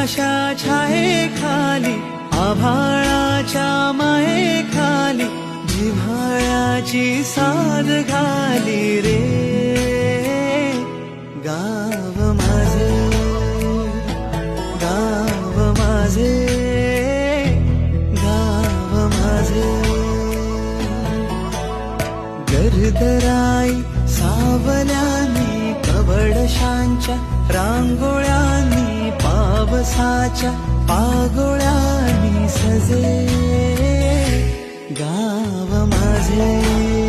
खाली आभाळाच्या माये खाली जिव्हाळ्याची साध घाली रे. गाव माझे गाव माझे गाव माझे. गर्दराई सावल्यानी कवडशांच्या रांगोळ्या पावसाच्या पागोळ्यानी सजे गाव माझे.